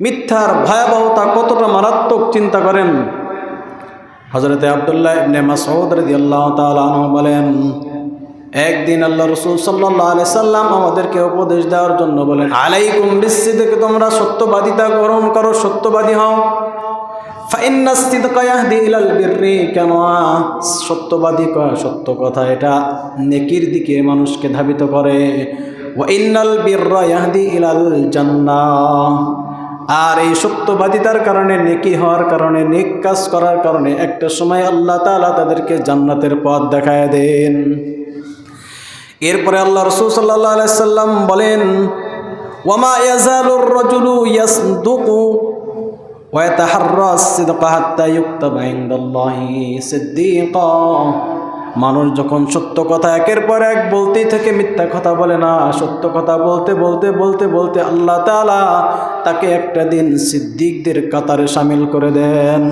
মিথ্যার ভয়াবহতা কতটা মারাত্মক চিন্তা করেন? হজরতে আবদুল্লাহ বলেন, একদিন আল্লাহ রসুল সাল্লাল্লাহু সাল্লাম আমাদেরকে উপদেশ দেওয়ার জন্য বলেন, আলাইকুম বিসিদক তোমরা সত্যবাদিতা গ্রহণ করো, সত্যবাদী হও। সত্যবাদী সত্য কথা এটা নেকির দিকে মানুষকে ধাবিত করে। ইন্নাল ইয়াহদি ইলাল জান্নাহ। আর এই সত্যবাদিতার কারণে, নেকি হওয়ার কারণে, নেক কাজ করার কারণে একটা সময় আল্লাহ তালা তাদেরকে জান্নাতের পথ দেখায় দেন। এরপরে আল্লাহ রসুল সাল্লাহ আলাইসাল্লাম বলেন, ওয়ামা ইয়াজালুর রজুলু ইয়াসদুকু ওয়াতাহাররা সিদকা হাত্তা ইউক্তাবা ইনদাল্লাহি সিদ্দীকা। মানুষ যখন সত্য কথা একের পর এক বলতেই থেকে মিথ্যা কথা বলে না, সত্য কথা বলতে বলতে বলতে বলতে আল্লাহ তাআলা তাকে একটা দিন সিদ্দিকদের কাতারে সামিল করে দেন।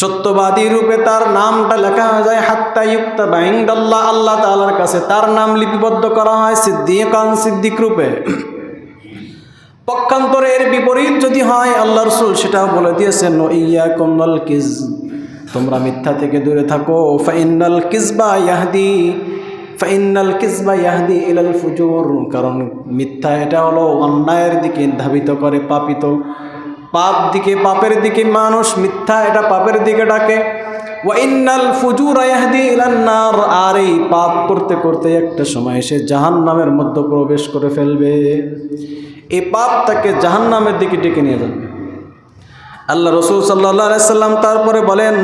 সত্যবাদী রূপে তার নামটা লেখা যায়, হাত্তা ইউক্তা বাইন্দাল্লাহ, আল্লাহ তাআলার কাছে তার নাম লিপিবদ্ধ করা হয় সিদ্দিকান সিদ্দিক রূপে। পক্ষান্তরে এর বিপরীত যদি হয়, আল্লাহ রসুল সেটাও বলে দিয়েছেন ইয়া কমল কিজ তোমরা মিথ্যা থেকে দূরে থাকো। ফাইনাল কিসবা ইয়াহদি, ফাইনাল কিসবা ইয়াহদি ইলাল ফুজুর, কারণ মিথ্যা এটা হলো অন্যায়ের দিকে ধাবিত করে পাপিত। পাপ দিকে পাপের দিকে মানুষ, মিথ্যা এটা পাপের দিকে ডাকে। ওয়াইনাল ফুজুর ইয়াহদি ইলান্নার আর এই পাপ করতে করতে একটা সময় সে জাহান্নামের মধ্যে প্রবেশ করে ফেলবে। এই পাপ তাকে জাহান্নামের দিকে ডেকে নিয়ে যাবে। আল্লাহ রসুল সাল্লাম তারপরে বলেন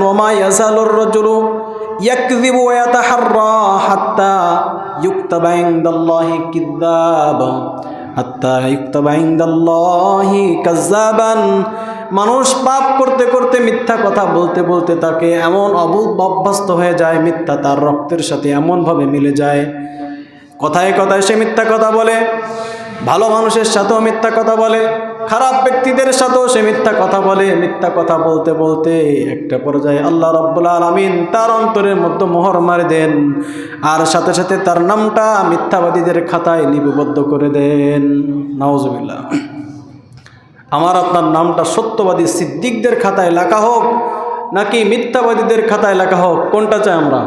হাত্তা মানুষ পাপ করতে করতে মিথ্যা কথা বলতে বলতে তাকে এমন অভ্যস্ত হয়ে যায়, মিথ্যা তার রক্তের সাথে এমনভাবে মিলে যায়। কথায় কথায় সে মিথ্যা কথা বলে, ভালো মানুষের সাথেও মিথ্যা কথা বলে। খারাপ ব্যক্তিদের সাথেও সে মিথ্যা কথা বলে, মিথ্যা কথা বলতে বলতে একটা পর্যায়ে আল্লাহ রব্বুল আলমিন তার অন্তরের মধ্যে মোহর মারে দেন আর সাথে সাথে তার নামটা মিথ্যাবাদীদের খাতায় লিপিবদ্ধ করে দেন। নওয়াজবিল্লা আমার আপনার নামটা সত্যবাদী সিদ্দিকদের খাতায় লেখা হোক নাকি মিথ্যাবাদীদের খাতায় লেখা হোক, কোনটা চাই আমরা?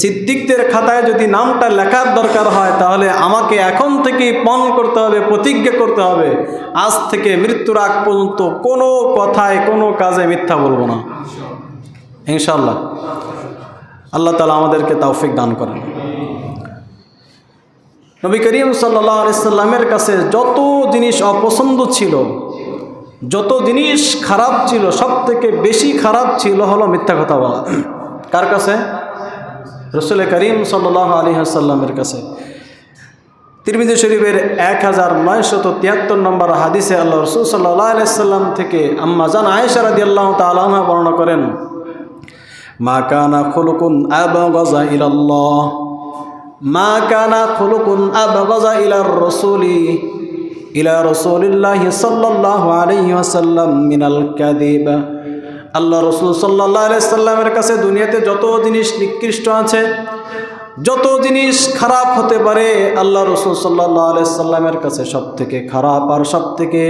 সিদ্দিকদের খাতায় যদি নামটা লেখার দরকার হয়, তাহলে আমাকে এখন থেকেই পণ করতে হবে, প্রতিজ্ঞা করতে হবে। আজ থেকে মৃত্যুর আগ পর্যন্ত কোনো কথায়, কোনো কাজে মিথ্যা বলব না। ইনশাল্লাহ আল্লাহ তালা আমাদেরকে তৌফিক দান করেন। নবী করিম সাল্লাহ আলাইসাল্লামের কাছে যত জিনিস অপছন্দ ছিল, যত জিনিস খারাপ ছিল সব থেকে বেশি খারাপ ছিল হলো মিথ্যা কথা বলা। কার কাছে? রসুল করিম সাল্লাহ আলী আসাল্লামের কাছে। তিরমিজি শরীফের এক হাজার নয়শত তিয়াত্তর নম্বর হাদিসে আল্লাহ রসুল সাল্লাহ আলাইসাল্লাম থেকে আম্মা জান আয়েশারাদি আল্লাহ তালাহা বর্ণনা করেন, মা কানা খুলুকুন মা কানা খুলুকুন রসুলি, ইলা রসুলিল্লাহ সাল্লাহ আলাইহি ওয়াসাল্লাম মিনাল কাদিবা আল্লাহ রসুল সাল্লাহ সাল্লামের কাছে দুনিয়াতে যত জিনিস নিকৃষ্ট আছে, যত জিনিস খারাপ হতে পারে, আল্লাহ রসুল সাল্লাহ সাল্লামের কাছে সব থেকে খারাপ আর সব থেকে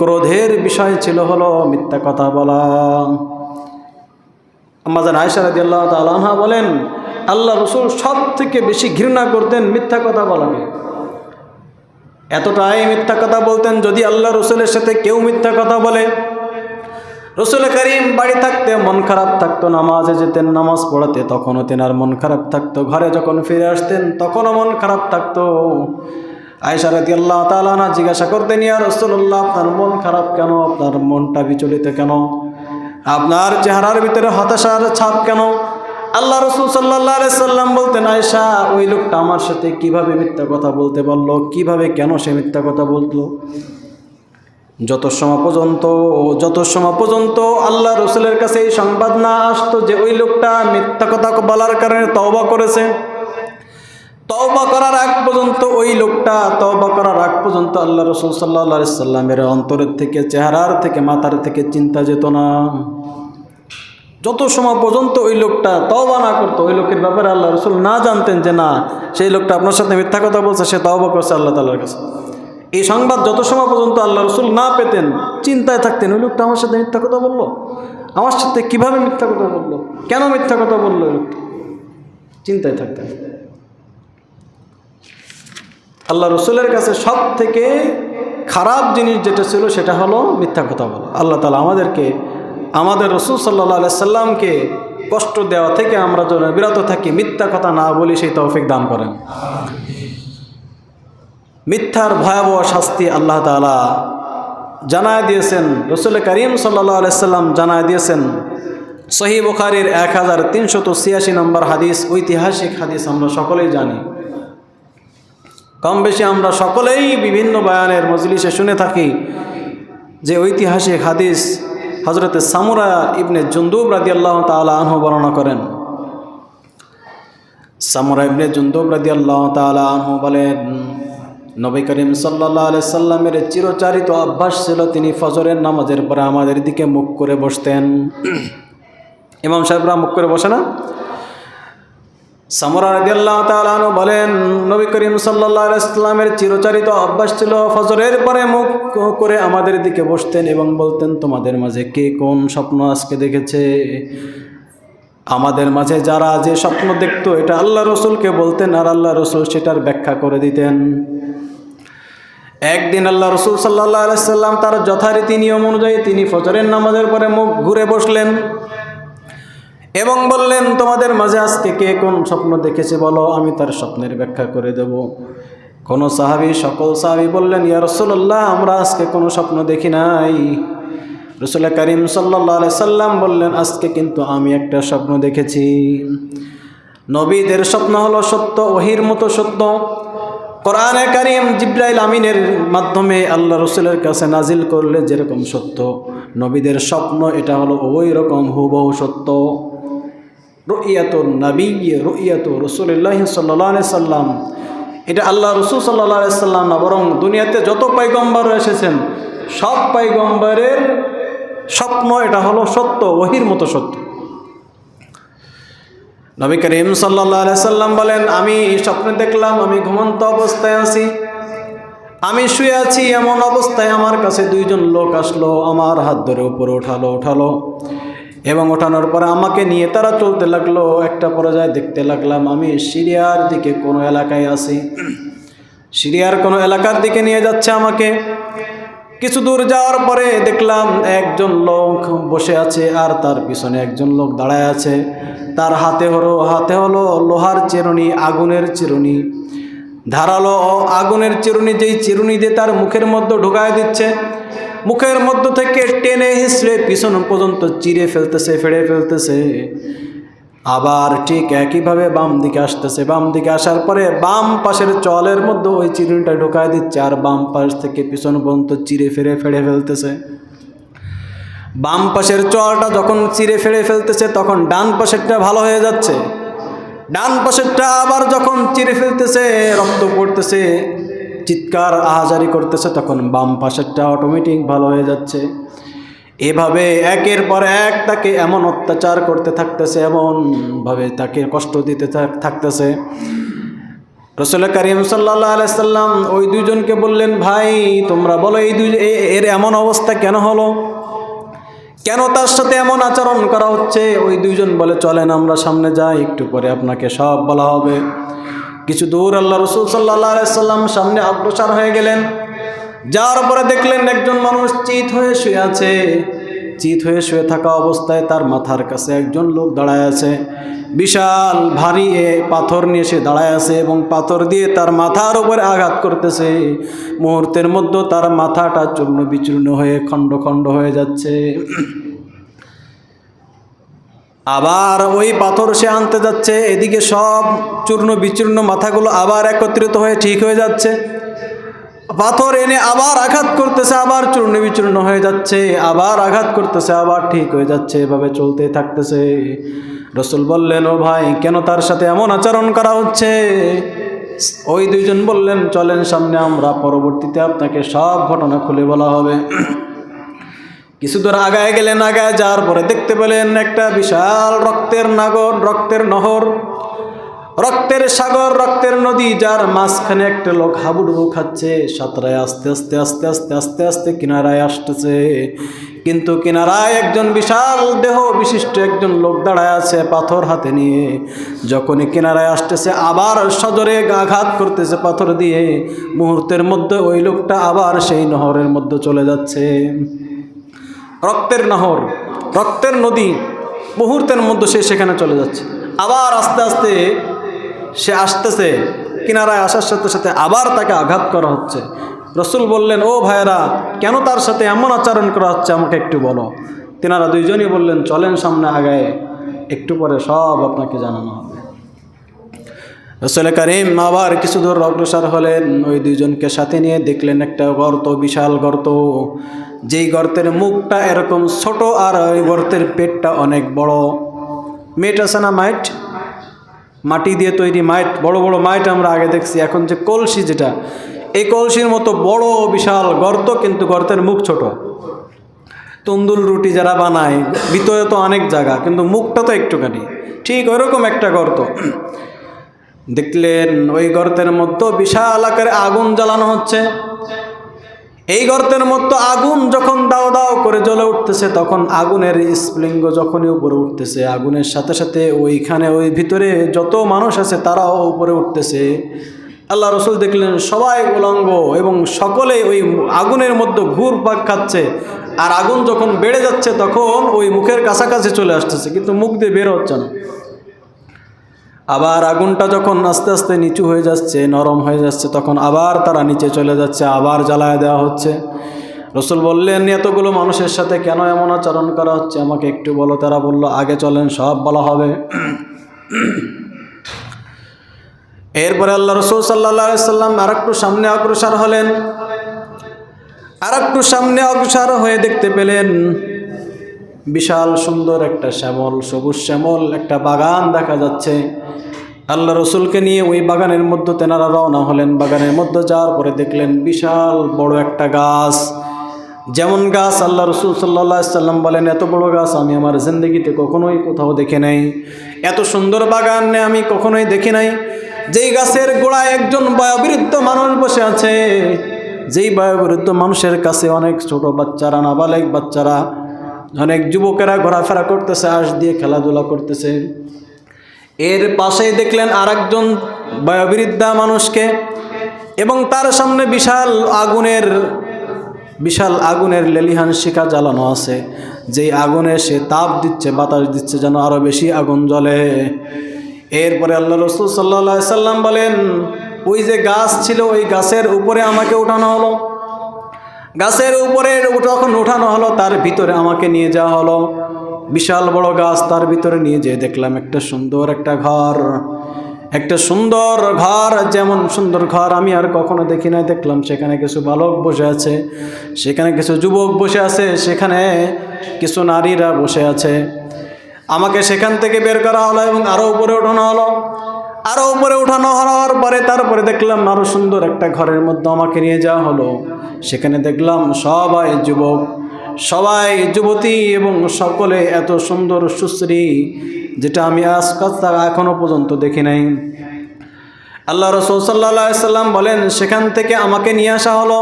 ক্রোধের বিষয় ছিল হলো মিথ্যা কথা বলা। আমাদের আয়সারাদি আল্লাহ তালহা বলেন, আল্লাহ রসুল সব থেকে বেশি ঘৃণা করতেন মিথ্যা কথা বলাকে। এতটাই মিথ্যা কথা বলতেন যদি আল্লাহ রসুলের সাথে কেউ মিথ্যা কথা বলে রসুল করিম বাড়ি থাকতে মন খারাপ থাকতো, নামাজে যেতেন, নামাজ পড়াতে, তখনও তেনার মন খারাপ থাকতো। ঘরে যখন ফিরে আসতেন, তখনও মন খারাপ থাকতো। আয়সারতি আল্লাহ তালানা জিজ্ঞাসা করতেন, ইয়া রসুল্লাহ আপনার মন খারাপ কেন? আপনার মনটা বিচলিত কেন? আপনার চেহারার ভিতরে হতাশার ছাপ কেন? আল্লাহ রসুল সাল্লাহ সাল্লাম বলতেন আয়সা ওই লোকটা আমার সাথে কীভাবে মিথ্যা কথা বলতে পারল? কীভাবে কেন সে মিথ্যা কথা বলতো? যত সময় পর্যন্ত, যত সময় পর্যন্ত আল্লাহ রসুলের কাছে এই সংবাদ না আসতো যে ওই লোকটা মিথ্যা কথা বলার কারণে তওবা করেছে, তওবা করার আগ পর্যন্ত ওই লোকটা, তওবা করার আগ পর্যন্ত আল্লাহ রসুল সাল্লাহ সাল্লামের অন্তরের থেকে, চেহারার থেকে, মাথার থেকে চিন্তা যেত না। যত সময় পর্যন্ত ওই লোকটা তওবা না করতো, ওই লোকের ব্যাপারে আল্লাহ রসুল না জানতেন যে না, সেই লোকটা আপনার সাথে মিথ্যা কথা বলছে, সে তওবা করছে আল্লাহ তালার কাছে। এই সংবাদ যত সময় পর্যন্ত আল্লাহ রসুল না পেতেন, চিন্তায় থাকতেন, ওই লোকটা আমার সাথে মিথ্যা কথা বলল? আমার সাথে কীভাবে মিথ্যা কথা বলল? কেন মিথ্যা কথা বলল ওই লোকটা? চিন্তায় থাকতেন। আল্লাহ রসুলের কাছে সব থেকে খারাপ জিনিস যেটা ছিল, সেটা হলো মিথ্যা কথা বলা। আল্লাহ তালা আমাদেরকে, আমাদের রসুল সাল্লাহ সাল্লামকে কষ্ট দেওয়া থেকে আমরা যেন বিরত থাকি, মিথ্যা কথা না বলি, সেই তৌফিক দান করেন। মিথ্যার ভয়াবহ শাস্তি আল্লাহ তালা জানায় দিয়েছেন। রসুল করিম সাল্লাহ আলাইসাল্লাম জানায় দিয়েছেন। সহি বুখারির এক হাজার তিনশত ছিয়াশি নম্বর হাদিস, ঐতিহাসিক হাদিস আমরা সকলেই জানি। কম বেশি আমরা সকলেই বিভিন্ন বয়ানের মজলিসে শুনে থাকি যে ঐতিহাসিক হাদিস হজরতে সামুরা ইবনে জুন্দুব রাদি আল্লাহ আনহ বর্ণনা করেন। সামুরা ইবনে জুন্দুব রাদি আল্লাহ আনহ বলেন নবী করিম সাল্লাহ সাল্লামের চিরচারিত অভ্যাস ছিল তিনি ফজরের নামাজের পরে আমাদের দিকে মুখ করে বসতেন। ইমাম সাহেবরা মুখ করে বসে না? সামরা রাদিয়াল্লাহু তাআলা আনহু বলেন, নবী করিম সাল্লাল্লাহু আলাইহি চিরচারিত অভ্যাস ছিল ফজরের পরে মুখ করে আমাদের দিকে বসতেন এবং বলতেন, তোমাদের মাঝে কে কোন স্বপ্ন আজকে দেখেছে? আমাদের মাঝে যারা যে স্বপ্ন দেখতো, এটা আল্লাহ রসুলকে বলতেন আর আল্লাহ রসুল সেটার ব্যাখ্যা করে দিতেন। একদিন আল্লাহ রসুল সাল্লাহ আলাইসাল্লাম তার যথারীতি নিয়ম অনুযায়ী তিনি ফজরের নামাজের পরে মুখ ঘুরে বসলেন এবং বললেন, তোমাদের মাঝে আজকে কে কোন স্বপ্ন দেখেছে বলো, আমি তার স্বপ্নের ব্যাখ্যা করে দেব। কোন সাহাবি, সকল সাহাবি বললেন, ইয়া রসুল্লাহ আমরা আজকে কোনো স্বপ্ন দেখি নাই। রসুল্লাহ করিম সাল্লাহ সাল্লাম বললেন, আজকে কিন্তু আমি একটা স্বপ্ন দেখেছি। নবীদের স্বপ্ন হলো সত্য, ওহির মতো সত্য। কোরআনে কারিম জিব্রাইল আমিনের মাধ্যমে আল্লাহ রসুলের কাছে নাজিল করলে যেরকম সত্য, নবীদের স্বপ্ন এটা হলো ওই রকম হুবহু সত্য। রুইয়াত নবী, রুইয়াত রসুল্লাহ সাল্লাহ সাল্লাম। এটা আল্লাহ রসুল সাল্লাহ সাল্লাম না, বরং দুনিয়াতে যত পাইগম্বর এসেছেন, সব পাইগম্বরের স্বপ্ন এটা হলো সত্য, ওহির মতো সত্য। নবী করিম সাল্লাহ সাল্লাম বলেন, আমি স্বপ্নে দেখলাম, আমি ঘুমন্ত অবস্থায় আছি। আমি শুয়ে আছি এমন অবস্থায় আমার কাছে দুইজন লোক আসলো, আমার হাত ধরে উপরে ওঠালো ওঠালো এবং ওঠানোর পরে আমাকে নিয়ে তারা চলতে লাগল। একটা পর্যায়ে দেখতে লাগলাম, আমি সিরিয়ার দিকে কোনো এলাকায় আছি। সিরিয়ার কোনো এলাকার দিকে নিয়ে যাচ্ছে আমাকে। কিছু দূর যাওয়ার পরে দেখলাম, একজন লোক বসে আছে আর তার পিছনে একজন লোক দাঁড়ায় আছে। তার হাতে হলো হাতে হলো লোহার চিরুনি, আগুনের চিরুনি। ধারালো আগুনের চিরুনি যেই চিরুনি দিয়ে তার মুখের মধ্যে ঢুকায় দিচ্ছে, মুখের মধ্য থেকে টেনে হিসড়ে পিছন পর্যন্ত চিরে ফেলতেছে, ফেড়ে ফেলতেছে। আবার ঠিক একইভাবে বাম দিকে আসতেছে। বাম দিকে আসার পরে বাম পাশের চলের মধ্যে ওই চিরুনিটা ঢোকায় দিচ্ছে আর বাম পাশ থেকে পিছন পর্যন্ত চিরে, ফেড়ে ফেড়ে ফেলতেছে। বাম পাশের চলটা যখন চিরে ফেড়ে ফেলতেছে, তখন ডান পাশেরটা ভালো হয়ে যাচ্ছে। ডান পাশেরটা আবার যখন চিরে ফেলতেছে, রক্ত পড়তেছে, চিৎকার, আহাজারি করতেছে, তখন বাম পাশেরটা অটোমেটিক ভালো হয়ে যাচ্ছে। এভাবে একের পর এক তাকে এমন অত্যাচার করতে থাকতেছে, এমনভাবে তাকে কষ্ট দিতে থাক- থাকতেছে। রসুল করিম সাল্লাহ আলাইসাল্লাম ওই দুজনকে বললেন, ভাই, তোমরা বলো এই দুই এর এমন অবস্থা কেন হলো? কেন তার সাথে এমন আচরণ করা হচ্ছে? ওই দুইজন বলে, চলেন আমরা সামনে যাই, একটু পরে আপনাকে সব বলা হবে। কিছু দূর আল্লাহ রসুল সাল্লাহ সাল্লাম সামনে অগ্রসর হয়ে গেলেন। যাওয়ার পরে দেখলেন একজন মানুষ চিত হয়ে শুয়ে আছে। চিত হয়ে শুয়ে থাকা অবস্থায় তার মাথার কাছে একজন লোক দাঁড়ায় আছে। বিশাল ভারী এ পাথর নিয়ে সে দাঁড়ায় আছে এবং পাথর দিয়ে তার মাথার উপরে আঘাত করতেছে। মুহূর্তের মধ্যে তার মাথাটা চূর্ণ বিচূর্ণ হয়ে খণ্ড খণ্ড হয়ে যাচ্ছে। আবার ওই পাথর সে আনতে যাচ্ছে। এদিকে সব চূর্ণ বিচূর্ণ মাথাগুলো আবার একত্রিত হয়ে ঠিক হয়ে যাচ্ছে। পাথর এনে আবার আঘাত করতেছে, আবার চূর্ণ বিচূর্ণ হয়ে যাচ্ছে, আবার আঘাত করতেছে, আবার ঠিক হয়ে যাচ্ছে। এভাবে চলতে থাকতেছে। রসুল বললেন, ও ভাই, কেন তার সাথে এমন আচরণ করা হচ্ছে? ওই দুইজন বললেন, চলেন সামনে, আমরা পরবর্তীতে আপনাকে সব ঘটনা খুলে বলা হবে। কিছু দূর আগায় গেলেন, আগায় যাওয়ার পরে দেখতে পেলেন একটা বিশাল রক্তের নাগর, রক্তের নহর। রক্তের সাগর, রক্তের নদী, যার মাঝখানে একটা লোক হাবুডুবু খাচ্ছে। সাঁতরায় আস্তে আস্তে আস্তে আস্তে আস্তে আস্তে কিনারায় আসতেছে। কিন্তু কিনারায় একজন বিশাল দেহ বিশিষ্ট একজন লোক দাঁড়ায় আছে পাথর হাতে নিয়ে। যখনই কিনারায় আসতেছে, আবার সজরে আঘাত করতেছে পাথর দিয়ে। মুহূর্তের মধ্যে ওই লোকটা আবার সেই নহরের মধ্যে চলে যাচ্ছে। রক্তের নহর, রক্তের নদী, মুহূর্তের মধ্যে সে সেখানে চলে যাচ্ছে। আবার আস্তে আস্তে সে আসতেছে। কিনারায় আসার সাথে সাথে আবার তাকে আঘাত করা হচ্ছে। রসুল বললেন, ও ভাইয়েরা, কেন তার সাথে এমন আচরণ করা হচ্ছে আমাকে একটু বলো? তিনারা দুইজনই বললেন, চলেন সামনে আগায়, একটু পরে সব আপনাকে জানানো হবে। রসুল করিম আবার কিছু দূর অগ্রসর হলেন। ওই দুইজনকে সাথে নিয়ে দেখলেন একটা গর্ত, বিশাল গর্ত। যেই গর্তের মুখটা এরকম ছোট আর ওই গর্তের পেটটা অনেক বড়। মেট আছে না মাইট মাটি দিয়ে তৈরি মাইট, বড় বড় মাইট আমরা আগে দেখছি। এখন যে কলসি যেটা, এই কলসির মতো বড় বিশাল গর্ত কিন্তু গর্তের মুখ ছোট। তন্দুল রুটি যারা বানায়, ভিতরে তো অনেক জায়গা, কিন্তু মুখটা তো একটুখানি। ঠিক ওইরকম একটা গর্ত। দেখলেন ওই গর্তের মধ্যে বিশাল আকারে আগুন জ্বালানো হচ্ছে। এই গর্তের মতো আগুন যখন দাও দাও করে জ্বলে উঠতেছে, তখন আগুনের স্ফুলিঙ্গ যখনই উপরে উঠতেছে, আগুনের সাথে সাথে ওইখানে ওই ভিতরে যত মানুষ আছে তারাও উপরে উঠতেছে। আল্লাহ রসুল দেখলেন, সবাই উলঙ্গ এবং সকলে ওই আগুনের মধ্যে ঘুর পাক খাচ্ছে। আর আগুন যখন বেড়ে যাচ্ছে, তখন ওই মুখের কাছাকাছি চলে আসতেছে, কিন্তু মুখ দিয়ে বের হচ্ছে না। আবার আগুনটা যখন আস্তে আস্তে নিচু হয়ে যাচ্ছে, নরম হয়ে যাচ্ছে, তখন আবার তারা নিচে চলে যাচ্ছে, আবার জ্বালায় দেওয়া হচ্ছে। রসুল বললেন, এতগুলো মানুষের সাথে কেন এমন আচরণ করা হচ্ছে? আমাকে একটু বলো। তারা বলল, আগে চলেন, সব বলা হবে। এরপরে আল্লাহ রসুল সাল্লা সাল্লাম আর একটু সামনে অগ্রসর হলেন। আর একটু সামনে অগ্রসর হয়ে দেখতে পেলেন বিশাল সুন্দর একটা শ্যামল, সবুজ শ্যামল, একটা বাগান দেখা যাচ্ছে। আল্লাহ রসুলকে নিয়ে ওই বাগানের মধ্যে তেনারা রওনা হলেন। বাগানের মধ্যে যাওয়ার পরে দেখলেন বিশাল বড় একটা গাছ। যেমন গাছ আল্লাহ রসুল সাল্লা সাল্লাম বলেন, এত বড় গাছ আমি আমার জিন্দগিতে কখনোই কোথাও দেখে নাই। এত সুন্দর বাগানে আমি কখনোই দেখি নাই। যেই গাছের গোড়ায় একজন বয়োবৃদ্ধ মানুষ বসে আছে, যেই বয়োবৃদ্ধ মানুষের কাছে অনেক ছোট বাচ্চারা, নাবালেক বাচ্চারা অনেক যুবকেরা ঘোরাফেরা করতেছে, আশ দিয়ে খেলাধুলা করতেছে। এর পাশেই দেখলেন আরেকজন বয়োবৃদ্ধা মানুষকে এবং তার সামনে বিশাল আগুনের বিশাল আগুনের লেলিহান শিখা জ্বালানো আছে। যেই আগুনে সে তাপ দিচ্ছে, বাতাস দিচ্ছে, যেন আরও বেশি আগুন জ্বলে। এরপরে আল্লাহ রসুল সাল্লা সাল্লাম বলেন, ওই যে গাছ ছিল, ওই গাছের উপরে আমাকে উঠানো হলো। গাছের উপরে যখন উঠানো হলো, তার ভিতরে আমাকে নিয়ে যাওয়া হলো। বিশাল বড় গাছ তার ভিতরে নিয়ে যেয়ে দেখলাম একটা সুন্দর একটা ঘর। একটা সুন্দর ঘর, যেমন সুন্দর ঘর আমি আর কখনো দেখি নাই। দেখলাম সেখানে কিছু বালক বসে আছে, সেখানে কিছু যুবক বসে আছে, সেখানে কিছু নারীরা বসে আছে। আমাকে সেখান থেকে বের করা হলো এবং আরও উপরে ওঠানো হলো। আরও উপরে উঠানো হওয়ার পরে তারপরে দেখলাম আরও সুন্দর একটা ঘরের মধ্যে আমাকে নিয়ে যাওয়া হলো। সেখানে দেখলাম সবাই যুবক, সবাই যুবতী এবং সকলে এত সুন্দর সুশ্রী, যেটা আমি আজকাল এখনও পর্যন্ত দেখি নাই। আল্লাহ রসুল সাল্লা সাল্লাম বলেন, সেখান থেকে আমাকে নিয়ে আসা হলো।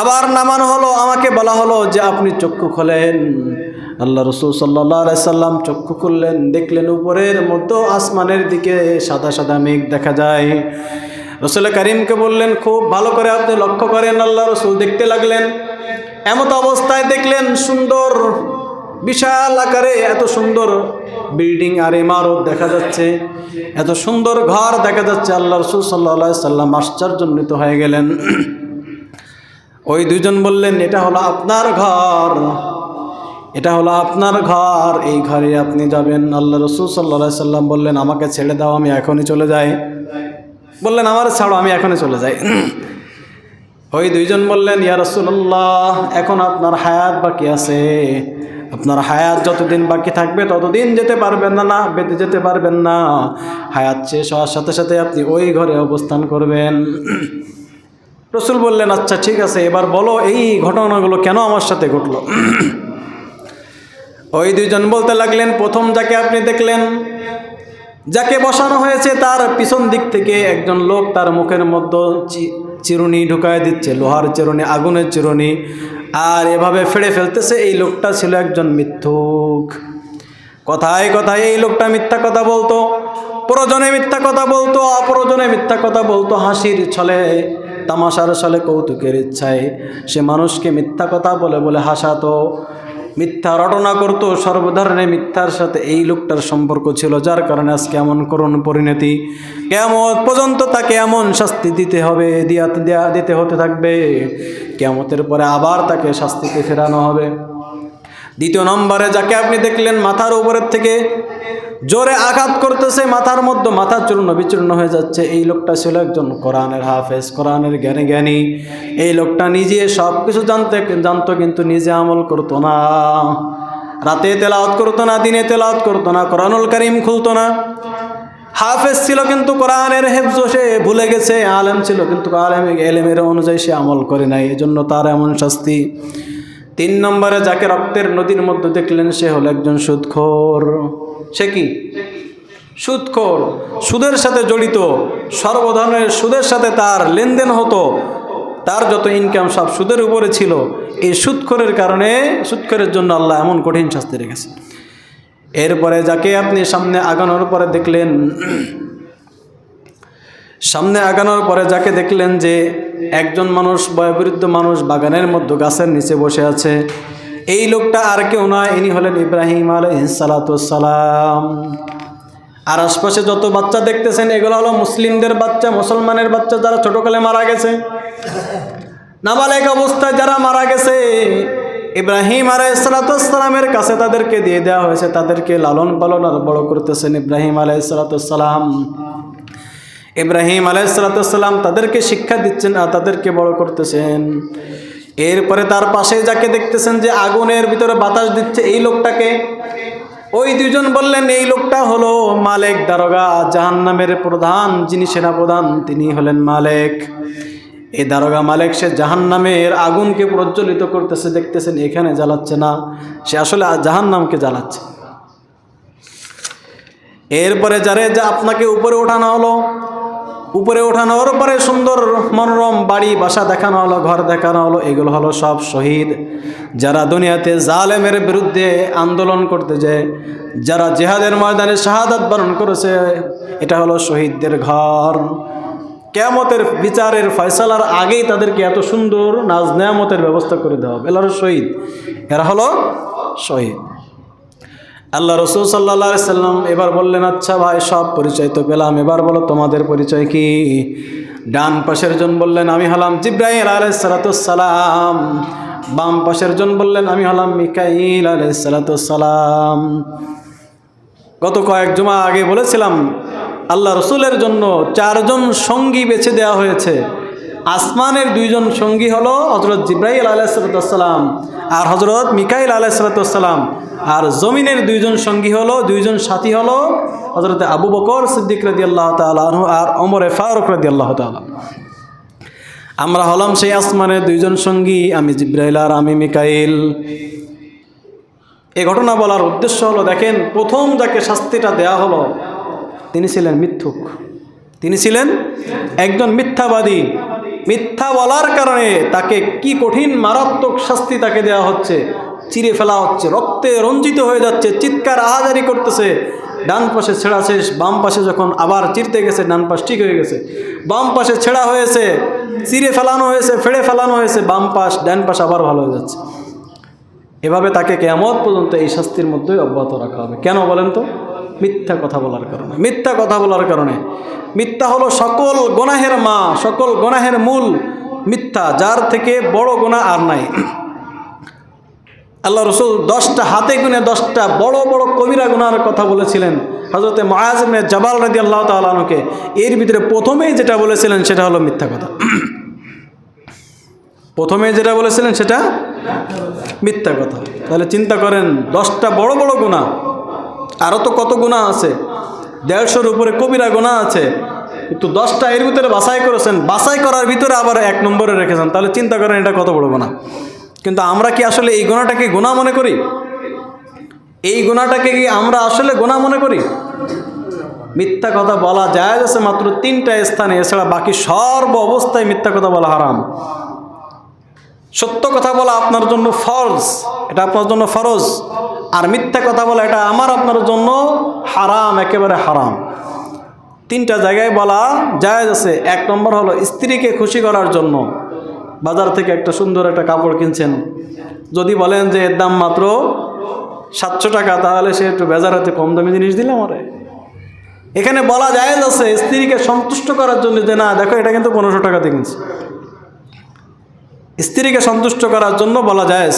আবার নামানো হলো, আমাকে বলা হলো যে আপনি চক্ষু খোলেন। আল্লাহ রসুল সাল্লাহ সাল্লাম চক্ষু খুললেন, দেখলেন উপরের মতো আসমানের দিকে সাদা সাদা মেঘ দেখা যায়। রসুল করিমকে বললেন, খুব ভালো করে আপনি লক্ষ্য করেন, আল্লাহ রসুল দেখতে লাগলেন। এমত অবস্থায় দেখলেন সুন্দর, বিশাল আকারে এত সুন্দর বিল্ডিং আর ইমারত দেখা যাচ্ছে। এত সুন্দর ঘর দেখা যাচ্ছে, আল্লাহ রসুল সাল্লা সাল্লাম আশ্চর্যজনিত হয়ে গেলেন। ওই দুজন বললেন, এটা হলো আপনার ঘর। এটা হলো আপনার ঘর। এই ঘরে আপনি যাবেন। আল্লাহ রসুল সাল্লা সাল্লাম বললেন, আমাকে ছেড়ে দাও, আমি এখনই চলে যাই। বললেন, আমার ছাড়ো, আমি এখনই চলে যাই। ওই দুইজন বললেন, ইয়া রসুল্লাহ এখন আপনার হায়াত বাকি আছে। আপনার হায়াত যতদিন বাকি থাকবে, ততদিন যেতে পারবেন না না, বেঁধে যেতে পারবেন না। হায়াত শেষ হওয়ার সাথে সাথে আপনি ওই ঘরে অবস্থান করবেন। রসুল বললেন আচ্ছা ঠিক আছে, এবার বলো এই ঘটনাগুলো কেন আমার সাথে ঘটলো? ওই দুইজন বলতে লাগলেন, প্রথম যাকে আপনি দেখলেন, যাকে বসানো হয়েছে তার পিছন দিক থেকে একজন লোক তার মুখের মধ্যে চিরুনি ঢুকায় দিচ্ছে, লোহার চিরুনি, আগুনের চিরুনি, আর এভাবে ফেড়ে ফেলতেছে, এই লোকটা ছিল একজন মিথ্যুক। কথায় কথায় এই লোকটা মিথ্যা কথা বলতো, প্রয়োজনে মিথ্যা কথা বলতো, অপ্রয়োজনে মিথ্যা কথা বলতো, হাসির ছলে তামাশার ছলে কৌতুকের ইচ্ছায় সে মানুষকে মিথ্যা কথা বলে বলে হাসাতো। মিথ্যা রটনা করতো সর্বধরনের মিথ্যার সাথে এই লোকটার সম্পর্ক ছিল, যার কারণে আজকে এমন করুণ পরিণতি। কেমন পর্যন্ত তাকে এমন শাস্তি দিতে হবে, দিয়া, দেয়া, দিতে হতে থাকবে। কেমতের পরে আবার তাকে শাস্তিতে ফেরানো হবে। দ্বিতীয় নম্বরে, যাকে আপনি দেখলেন মাথার উপরের থেকে জোরে আঘাত করতেছে, মাথার মধ্যে মাথা চূর্ণ বিচূর্ণ হয়ে যাচ্ছে। এই লোকটা ছিল একজন কোরআনের হাফেজ, কোরআনের জ্ঞানী জ্ঞানী। এই লোকটা নিজে সব কিছু জানতে, জানতো কিন্তু নিজে আমল করতো না। রাতে তেলাওয়াত করতো না, দিনে তেলাওয়াত করতো না, কোরআনুল করিম খুলতো না। হাফেজ ছিল কিন্তু কোরআনের হেফজ, সে ভুলে গেছে, আলেম ছিল কিন্তু আলেম, এলেমের অনুযায়ী সে আমল করে নাই, এজন্য তার এমন শাস্তি। তিন নম্বরে যাকে রক্তের নদীর মধ্যে দেখলেন, সে হলো একজন সুদখোর। সে কি? সুদখোর সুদের সাথে জড়িত। সর্বধরনের সুদের সাথে তার লেনদেন হতো। তার যত ইনকাম সব সুদের উপরে ছিল। এই সুদখোরের কারণে সুদখোরের জন্য আল্লাহ এমন কঠিন শাস্তি রেখেছে এরপরে যাকে আপনি সামনে আগানোর পরে দেখলেন, সামনে আগানোর পরে যাকে দেখলেন যে একজন মানুষ, বয়োবৃদ্ধ মানুষ বাগানের মধ্যে গাছের নিচে বসে আছে এই লোকটা আর কেউ নয়, ইনি হলেন ইব্রাহিম আলহিসালাম আর আশপাশে যত বাচ্চা দেখতেছেন, এগুলো হলো মুসলিমদের বাচ্চা, মুসলমানের বাচ্চা যারা ছোটকালে মারা গেছে। নাবালেক অবস্থায় যারা মারা গেছে, ইব্রাহিম আলাইসালাতামের কাছে তাদেরকে দিয়ে দেওয়া হয়েছে, তাদেরকে লালন পালন আর বড় করতেছেন ইব্রাহিম আলাই আলাইসালাতাম ইব্রাহিম আলাইসালাতাম তাদেরকে শিক্ষা দিচ্ছেন আর তাদেরকে বড় করতেছেন। এরপরে তার পাশে যাকে দেখতেছেন যে আগুনের ভিতরে বাতাস দিচ্ছে এই লোকটাকে, ওই দুজন বললেন, এই লোকটা হলো মালেক দারোগা, জাহান্নামের প্রধান, যিনি সেনাপ্রধান, তিনি হলেন মালেক। এই দারোগা মালেক, সে জাহান্নামের আগুনকে প্রজ্বলিত করতেছে, দেখতেছেন এখানে জ্বালাচ্ছে না, সে আসলে জাহান্নামকে জ্বালাচ্ছে। এরপরে যারে যা আপনাকে উপরে ওঠানো হলো উপরে ওঠানোর পরে সুন্দর মনোরম বাড়ি, বাসা দেখানো হলো, ঘর দেখানো হলো, এগুলো হলো সব শহীদ। যারা দুনিয়াতে জালেমের বিরুদ্ধে আন্দোলন করতে যায়, যারা জেহাদের ময়দানে শাহাদাত বরণ করেছে, এটা হলো শহীদদের ঘর। কেয়ামতের বিচারের ফয়সালার আগেই তাদেরকে এত সুন্দর নাজ নেয়ামতের ব্যবস্থা করে দেওয়া হবে। শহীদ। এরা হলো শহীদ। আল্লাহ রসুল সাল্লা সাল্লাম এবার বললেন আচ্ছা ভাই, সব পরিচয় তো পেলাম, এবার বলো তোমাদের পরিচয় কি? ডান পাশের জন বললেন, আমি হলাম জিব্রাহিম আলাইসালাতাম বাম পাশের জন বললেন, আমি হলাম মিকাইল আলাইসালাতাম গত কয়েক জমা আগে বলেছিলাম, আল্লাহ রসুলের জন্য চারজন সঙ্গী বেছে দেওয়া হয়েছে। আসমানের দুইজন সঙ্গী হলো হজরত জিব্রাহিল আলাইসালাতাম আর হজরত মিকাইল আলাইসালাতাম আর জমিনের দুইজন সঙ্গী হলো, দুইজন সাথী হলো হজরত আবু বকর সিদ্দিক রদি আল্লাহ তালু আর অমরে ফারুক রদি আল্লাহ তালা আমরা হলাম সেই আসমানের দুইজন সঙ্গী, আমি জিব্রাইল আর আমি মিকাইল। এ ঘটনা বলার উদ্দেশ্য হলো, দেখেন, প্রথম যাকে শাস্তিটা দেয়া হলো, তিনি ছিলেন মিথ্যুক। তিনি ছিলেন একজন মিথ্যাবাদী। মিথ্যা বলার কারণে তাকে কি কঠিন মারাত্মক শাস্তি তাকে দেওয়া হচ্ছে? চিরে ফেলা হচ্ছে, রক্তে রঞ্জিত হয়ে যাচ্ছে, চিৎকার আহাজারি করতেছে। ডান পাশে ছেঁড়া শেষ, বাম পাশে যখন আবার চিরতে গেছে, ডান পাশ ঠিক হয়ে গেছে। বাম পাশে ছেঁড়া হয়েছে, চিরে ফেলানো হয়েছে, ফেড়ে ফেলানো হয়েছে, বাম পাশ, ডান পাশ আবার ভালো হয়ে যাচ্ছে। এভাবে তাকে কেমত পর্যন্ত এই শাস্তির মধ্যেই অব্যাহত রাখা হবে। কেন বলেন তো? মিথ্যা কথা বলার কারণে। মিথ্যা কথা বলার কারণে। মিথ্যা হলো সকল গোনাহের মা, সকল গোনাহের মূল মিথ্যা, যার থেকে বড় গোনা আর নাই। আল্লাহ রসুল দশটা হাতে গুনে দশটা বড় বড় কবিরা গুনার কথা বলেছিলেন। হজরতে মহাজমে জবাল রাজি আল্লাহ তালকে এর ভিতরে প্রথমেই যেটা বলেছিলেন সেটা হলো মিথ্যা কথা। প্রথমে যেটা বলেছিলেন সেটা মিথ্যা কথা। তাহলে চিন্তা করেন, দশটা বড় বড় গুণা আরও তো কত গুণা আছে? দেড়শোর উপরে কবিরা গুণা আছে। কিন্তু দশটা এর ভিতরে বাছাই করেছেন, বাছাই করার ভিতরে আবার এক নম্বরে রেখেছেন। তাহলে চিন্তা করেন, এটা কত বড় গুণা কিন্তু আমরা কি আসলে এই গোনাটাকে গোনা মনে করি? এই গোনাটাকে কি আমরা আসলে গোনা মনে করি? মিথ্যা কথা বলা যায় আছে মাত্র তিনটা স্থানে, এছাড়া বাকি সর্ব অবস্থায় মিথ্যা কথা বলা হারাম। সত্য কথা বলা আপনার জন্য ফরজ। এটা আপনার জন্য ফরজ। আর মিথ্যা কথা বলা, এটা আমার আপনার জন্য হারাম, একেবারে হারাম। তিনটা জায়গায় বলা জায়েজ আছে। এক নম্বর হলো স্ত্রীকে খুশি করার জন্য। বাজার থেকে একটা সুন্দর একটা কাপড় কিনছেন। যদি বলেন যে এর দাম মাত্র সাতশো টাকা, তাহলে সে একটু বেজার হাতে কম দামি জিনিস দিলে আমারে। এখানে বলা জায়েজ আছে স্ত্রীকে সন্তুষ্ট করার জন্য যে না, দেখো এটা কিন্তু পনেরোশো টাকাতে কিনছে। স্ত্রীকে সন্তুষ্ট করার জন্য বলা যায়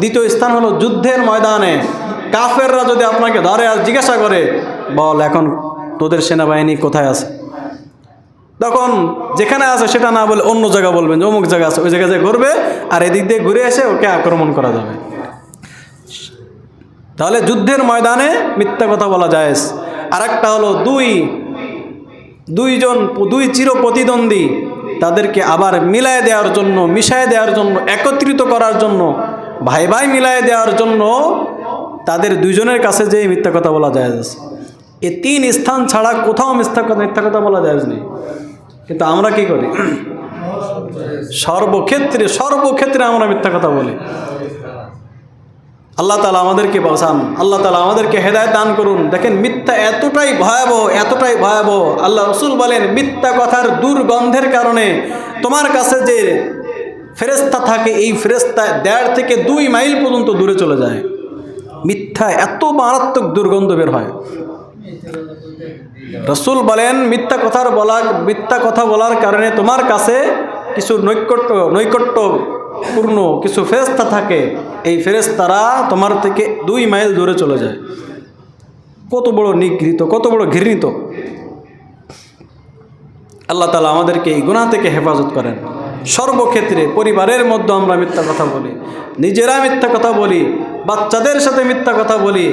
দ্বিতীয় স্থান হলো যুদ্ধের ময়দানে। কাফেররা যদি আপনাকে ধরে আর জিজ্ঞাসা করে, বল, এখন তোদের সেনাবাহিনী কোথায় আছে? তখন যেখানে আছে সেটা না বলে অন্য জায়গা বলবেন যে, অমুক জায়গা আছে। ওই জায়গায় যে ঘুরবে আর এদিক দিয়ে ঘুরে এসে ওকে আক্রমণ করা যাবে। তাহলে যুদ্ধের ময়দানে মিথ্যা কথা বলা যায় আর একটা হলো দুই, দুইজন, দুই চির প্রতিদ্বন্দ্বী তাদেরকে আবার মিলায় দেওয়ার জন্য, মিশায় দেওয়ার জন্য, একত্রিত করার জন্য ভাই ভাই মিলায় দেওয়ার জন্য তাদের দুইজনের কাছে যে মিথ্যা কথা বলা যায় এ তিন স্থান ছাড়া কোথাও মিথ্যা মিথ্যা কথা বলা যায় নেই। কিন্তু আমরা কি করি? সর্বক্ষেত্রে সর্বক্ষেত্রে আমরা মিথ্যা কথা বলি। আল্লাহ তালা আমাদেরকে বাঁচান। আল্লাহ তালা আমাদেরকে হেদায় দান করুন। দেখেন মিথ্যা এতটাই ভয়াবহ এতটাই ভয়াবহ। আল্লাহ রসুল বলেন, মিথ্যা কথার দুর্গন্ধের কারণে তোমার কাছে যে ফেরেস্তা থাকে, এই ফেরেস্তা দেড় থেকে দুই মাইল পর্যন্ত দূরে চলে যায়। মিথ্যা, এত মারাত্মক দুর্গন্ধ বের হয়। রসুল বলেন, মিথ্যা কথার বলা, মিথ্যা কথা বলার কারণে তোমার কাছে কিছু নৈকট্য নৈকট্য পূর্ণ কিছু ফেরেস্তা থাকে। এই ফেরেস্তারা তোমার থেকে দুই মাইল দূরে চলে যায়। কত বড় নিগৃহীত, কত বড় ঘৃণিত। আল্লাহ তালা আমাদেরকে এই গুণা থেকে হেফাজত করেন। সর্বক্ষেত্রে পরিবারের মধ্যে আমরা মিথ্যা কথা বলি, নিজেরা মিথ্যা কথা বলি, বাচ্চাদের সাথে মিথ্যা কথা বলি,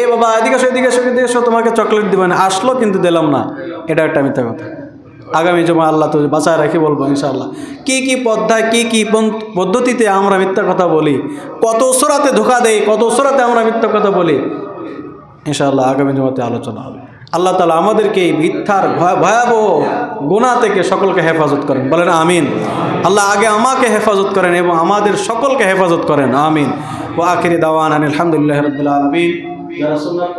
এ বাবা, এদিকে এসো, এদিকে এদিকে তোমাকে চকলেট দিবেন আসলো কিন্তু দিলাম না। এটা একটা মিথ্যা কথা। আগামী জমা আল্লাহ তো বাঁচায় রাখি বলব ইনশাআল্লাহ। কি কি পদ্মায় কি কি পদ্ধতিতে আমরা মিথ্যা কথা বলি, কত সোরাতে ধোকা দেই, কত সোরাতে আমরা মিথ্যা কথা বলি, ইনশাআল্লাহ আগামী জমাতে আলোচনা হবে। আল্লাহ তালা আমাদেরকে এই মিথ্যার ভয়- ভয়াবহ গুণা থেকে সকলকে হেফাজত করেন। বলেন আমিন। আল্লাহ আগে আমাকে হেফাজত করেন এবং আমাদের সকলকে হেফাজত করেন। আমিন। ও আখিরি দাওয়ান আলহামদুলিল্লাহ রবিল আলমিন।